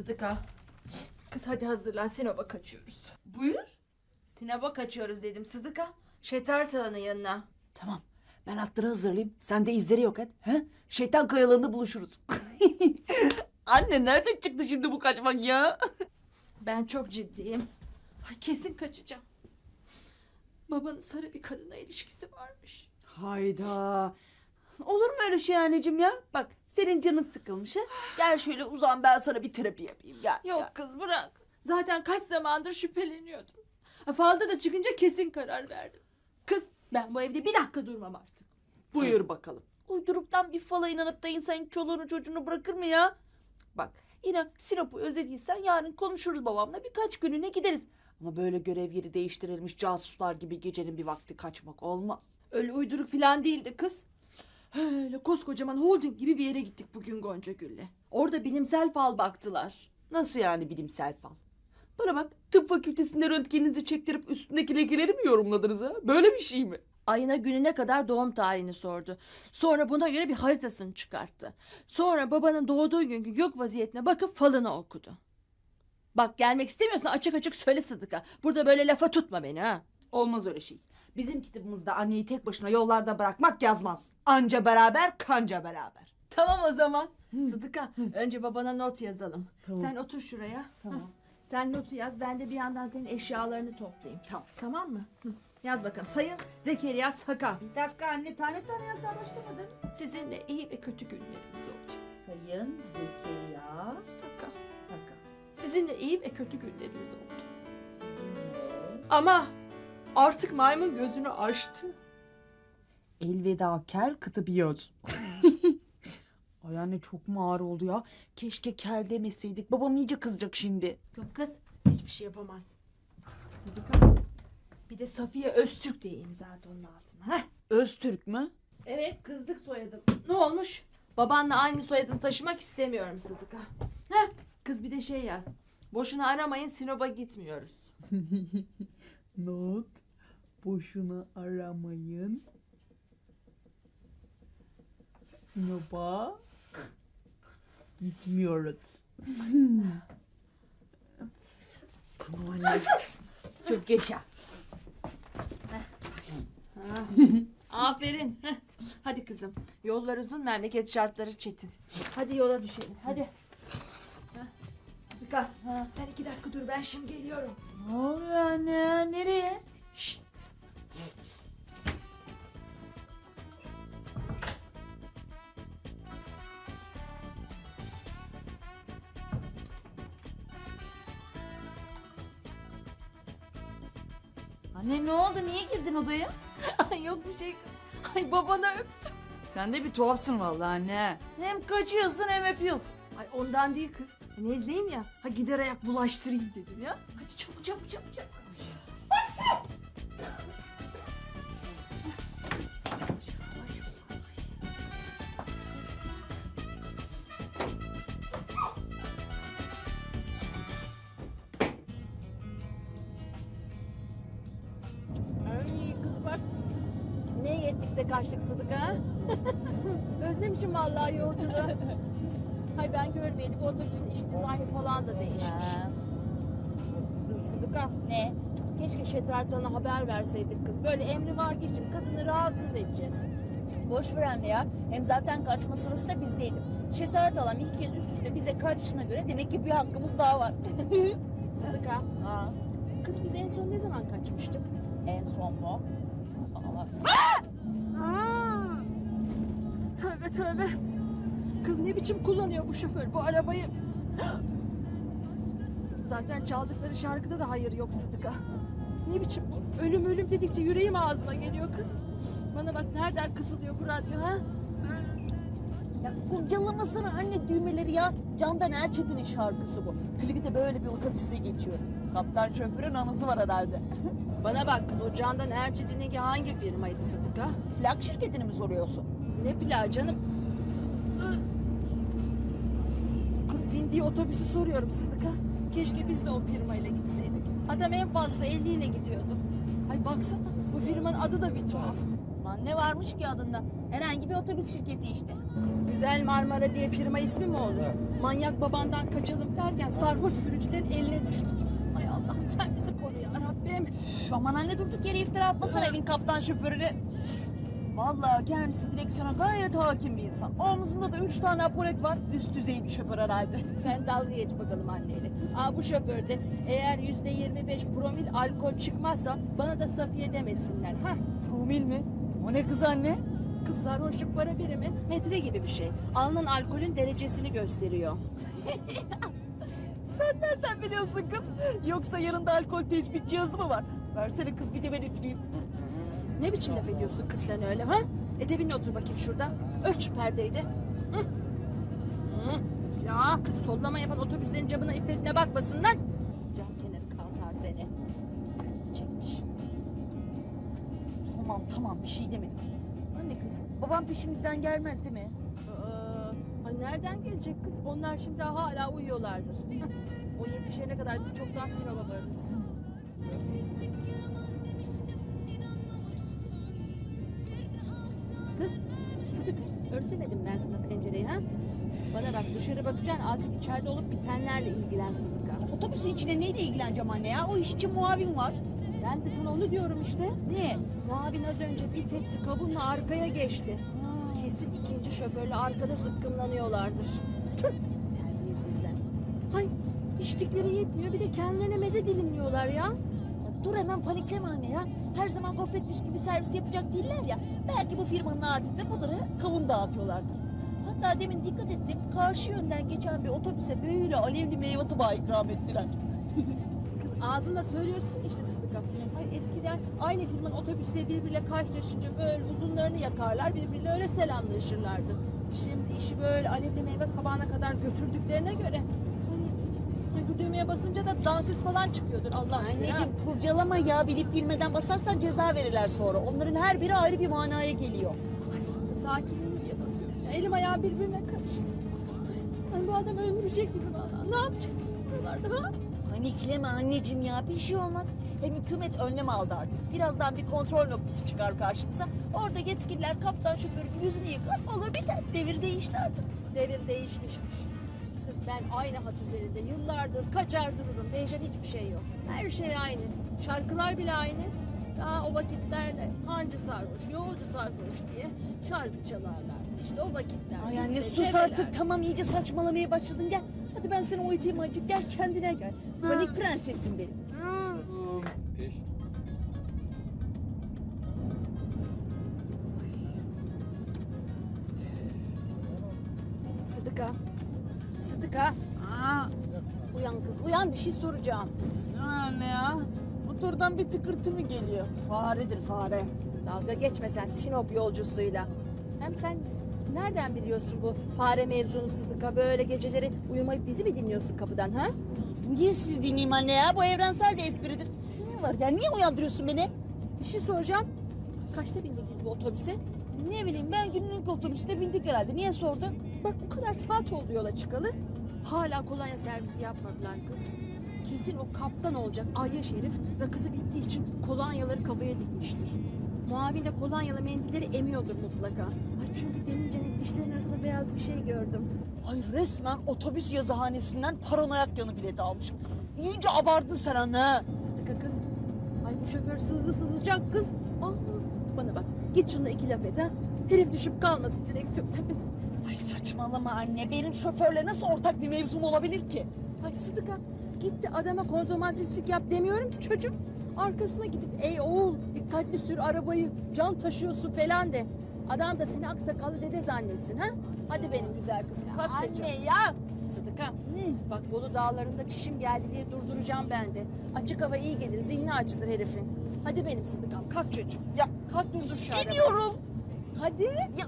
Sıdıka. Kız hadi hazırlan Sinop'a kaçıyoruz. Buyur. Sinop'a kaçıyoruz dedim Sıdıka. Şeter Tağı'nın yanına. Tamam. Ben atları hazırlayayım. Sen de izleri yok et. He? Şeytan kayalarında buluşuruz. Anne nereden çıktı şimdi bu kaçmak ya? Ben çok ciddiyim. Ay kesin kaçacağım. Babanın sarı bir kadına ilişkisi varmış. Hayda. Olur mu öyle şey anneciğim ya? Bak senin canın sıkılmış ha. Gel şöyle uzan ben sana bir terapi yapayım. Gel. Yok gel. kız bırak. Zaten kaç zamandır şüpheleniyordum. Ha, Falda da çıkınca kesin karar verdim. Kız ben bu evde bir dakika durmam artık. Buyur bakalım. Uyduruktan bir fala inanıp da insan çoluğunu çocuğunu bırakır mı ya? Bak yine Sinop'u özlediysen yarın konuşuruz babamla birkaç gününe gideriz. Ama böyle görev yeri değiştirilmiş casuslar gibi gecenin bir vakti kaçmak olmaz. Öyle uyduruk falan değildi kız. Öyle koskocaman holding gibi bir yere gittik bugün Gonca Gül'le. Orada bilimsel fal baktılar. Nasıl yani bilimsel fal? Bana bak tıp fakültesinde röntgeninizi çektirip üstündeki lekeleri mi yorumladınız ha? Böyle bir şey mi? Ayına gününe kadar doğum tarihini sordu. Sonra buna göre bir haritasını çıkarttı. Sonra babanın doğduğu günkü gök vaziyetine bakıp falını okudu. Bak gelmek istemiyorsan açık açık söyle Sıdık'a. Burada böyle lafa tutma beni ha. Olmaz öyle şey. Bizim kitabımızda anneyi tek başına yollarda bırakmak yazmaz. Anca beraber kanca beraber. Tamam o zaman. Sıdık'a önce babana not yazalım. Tamam. Sen otur şuraya. Tamam. Hah. Sen notu yaz ben de bir yandan senin eşyalarını toplayayım. Tamam. Tamam mı? Hı. Yaz bakalım. Sayın Zekeriya Saka. Bir dakika anne tane tane yaz daha başlamadın. Sizinle iyi ve kötü günlerimiz olacak. Sayın Zekeriya Saka. Saka. Sizinle iyi ve kötü günlerimiz oldu. Sizinle Ama artık maymun gözünü açtı. Elveda kel kıtı biyoz. Ay anne çok mu ağır oldu ya? Keşke kel demeseydik. Babam iyice kızacak şimdi. Yok kız hiçbir şey yapamaz. Sıdıka bir de Safiye Öztürk diye imza at onun altına. Heh. Öztürk mü? Evet kızlık soyadım. Ne olmuş? Babanla aynı soyadını taşımak istemiyorum Sıdıka. Heh. Kız bir de şey yaz. Boşuna aramayın Sinop'a gitmiyoruz. Not. Boşuna aramayın. Sinop'a gitmiyoruz. tamam anne. Çok geç ya. Aferin. Hadi kızım. Yollar uzun memleket şartları çetin. Hadi yola düşelim. Hadi. Sıdıka sen iki dakika dur ben şimdi geliyorum. Ne oluyor anne? Nereye? Şşt. Anne ne oldu? Niye girdin odaya? Ay yok bir şey. Ay babana öp. Sen de bir tuhafsın vallahi anne. Hem kaçıyorsun hem öpüyorsun. Ay ondan değil kız. Nezleyim ya. Ha gider ayak bulaştırayım dedim ya. Hadi çabuk çabuk çabuk çabuk. Bak. Ne yettik de kaçtık Sıdık ha? Özlemişim vallahi yolculuğu. Hay ben görmeyeli bu otobüsün iç dizaynı falan da değişmiş. Sıdıka. Ne? Keşke Şetertan'a haber verseydik kız. Böyle emri var geçim kadını rahatsız edeceğiz. Boş ver anne ya. Hem zaten kaçma sırası da bizdeydi. Şetarat alan iki kez üst üste bize karışına göre demek ki bir hakkımız daha var. Sıdıka. ha. Kız biz en son ne zaman kaçmıştık? En son mu? Tövbe tövbe. Kız ne biçim kullanıyor bu şoför bu arabayı? Zaten çaldıkları şarkıda da hayır yok Sıdıka. Ne biçim bu? Ölüm ölüm dedikçe yüreğim ağzıma geliyor kız. Bana bak nereden kısılıyor bu radyo ha? Ya kurcalamasana anne düğmeleri ya. Candan Erçetin'in şarkısı bu. Külübü de böyle bir otobüste geçiyor. Kaptan şoförün anısı var herhalde. Bana bak kız o Candan Erçetin'inki hangi firmaydı Sıdıka? Plak şirketini mi soruyorsun? Ne plağı canım? Bindiği otobüsü soruyorum Sıdıka. Keşke biz de o firmayla gitseydik. Adam en fazla 50 ile gidiyordu. Ay baksana bu firmanın adı da bir tuhaf. Lan ne varmış ki adında? Herhangi bir otobüs şirketi işte. Kız Güzel Marmara diye firma ismi mi olur? Manyak babandan kaçalım derken sarhoş sürücülerin eline düştük. Ay Allah'ım sen bizi koru ya Rabbim. Üf, aman anne durduk yere iftira atmasana evin kaptan şoförüne. Vallahi kendisi direksiyona gayet hakim bir insan. Omzunda da üç tane apolet var. Üst düzey bir şoför herhalde. Sen dalga geç bakalım anneyle. Aa bu şoförde eğer yüzde 25 promil alkol çıkmazsa bana da Safiye demesinler. Ha Promil mi? O ne kız anne? kız sarhoşluk para birimi metre gibi bir şey. Alınan alkolün derecesini gösteriyor. Sen nereden biliyorsun kız? Yoksa yanında alkol tespit cihazı mı var? Versene kız bir de ben üfleyeyim. Ne biçim laf ediyorsun kız sen öyle ha? Edebinle otur bakayım şurada. Ölç şu perdeyi de. Hı. Hı. Ya kız sollama yapan otobüslerin camına iffetine bakmasınlar. Tamam bir şey demedim. Anne kız babam peşimizden gelmez değil mi? Aa, ay nereden gelecek kız? Onlar şimdi hala uyuyorlardır. o yetişene kadar biz çoktan Sinop'a varırız. Kız, Sıdık örtmedim ben sana pencereyi ha? Bana bak dışarı bakacaksın azıcık içeride olup bitenlerle ilgilen Sıdık'a. Otobüsün içine neyle ilgileneceğim anne ya? O iş için muavin var. Ben de sana onu diyorum işte. Niye? Muavin az önce bir tepsi kavunla arkaya geçti. Kesin ikinci şoförle arkada zıkkımlanıyorlardır. Tüh, terbiyesizler. Hay içtikleri yetmiyor bir de kendilerine meze dilimliyorlar ya. Ya dur hemen panikleme anne ya. Her zaman gofret bisküvi servis yapacak değiller ya. Belki bu firmanın adeti pudra kavun dağıtıyorlardır. Hatta demin dikkat ettim. Karşı yönden geçen bir otobüse böyle alevli meyve tabağı ikram ettiler. Ağzında söylüyorsun işte Sıdıka. Ay eskiden aynı firmanın otobüsle birbiriyle karşılaşınca böyle uzunlarını yakarlar birbiriyle öyle selamlaşırlardı. Şimdi işi böyle alevli meyve tabağına kadar götürdüklerine göre hani, düğmeye basınca da dansöz falan çıkıyordur Allah bilir. Anneciğim kurcalama ya bilip bilmeden basarsan ceza verirler sonra. Onların her biri ayrı bir manaya geliyor. Ay Sıtkı sakinliğini diye basıyorum. Elim ayağım birbirine karıştı. Ay bu adam öldürecek bizi valla. Ne yapacağız biz buralarda ha? Panikleme anneciğim ya bir şey olmaz. Hem hükümet önlem aldı artık. Birazdan bir kontrol noktası çıkar karşımıza. Orada yetkililer kaptan şoförün yüzünü yıkar olur biter. Devir değişti artık. Devir değişmişmiş. Kız ben aynı hat üzerinde yıllardır kaçar dururum. Değişen hiçbir şey yok. Her şey aynı. Şarkılar bile aynı. Daha o vakitlerde hancı sarhoş, yolcu sarhoş diye şarkı çalarlardı. İşte o vakitler. Ay anne sus artık tamam iyice saçmalamaya başladın gel. Hadi ben seni uyutayım azıcık gel kendine gel. Panik prensesim benim. Sıdıka. Sıdıka. Aa, Uyan kız uyan bir şey soracağım. ne var anne ya? Motordan bir tıkırtı mı geliyor? Faredir fare. Dalga geçme sen Sinop yolcusuyla. Hem sen nereden biliyorsun bu fare mevzunu Sıdıka? Böyle geceleri uyumayıp bizi mi dinliyorsun kapıdan ha? Niye sizi dinleyeyim anne ya? Bu evrensel bir espridir. Ne var ya? Niye uyandırıyorsun beni? Bir şey soracağım. Kaçta bindik biz bu otobüse? Ne bileyim ben günlük otobüste bindik herhalde. Niye sordun? Bak bu kadar saat oldu yola çıkalı. Hala kolonya servisi yapmadılar kız. Kesin o kaptan olacak Ayyaş herif rakısı bittiği için kolonyaları kafaya dikmiştir. Muavin de kolonyalı mendilleri emiyordur mutlaka. Ay çünkü demince dişlerin arasında beyaz bir şey gördüm. Ay resmen otobüs yazıhanesinden paranoyak yanı bileti almış. İyice abarttın sen anne. Sıdıka kız. Ay bu şoför sızlı sızacak kız. Aa, bana bak git şununla iki laf et ha. Herif düşüp kalmasın direksiyon tepesi. Ay saçmalama anne. Benim şoförle nasıl ortak bir mevzum olabilir ki? Ay Sıdıka gitti adama konsomatrislik yap demiyorum ki çocuğum. Arkasına gidip ey oğul dikkatli sür arabayı can taşıyorsun falan de. Adam da seni aksakallı dede zannetsin ha. Hadi benim güzel kızım kalk çocuğum. Anne ya. Sıdıka bak Bolu dağlarında çişim geldi diye durduracağım ben de. Açık hava iyi gelir zihni açılır herifin. Hadi benim Sıdıkam kalk çocuğum. Ya Kalk durdur şu arabayı. istemiyorum. Hadi. Ya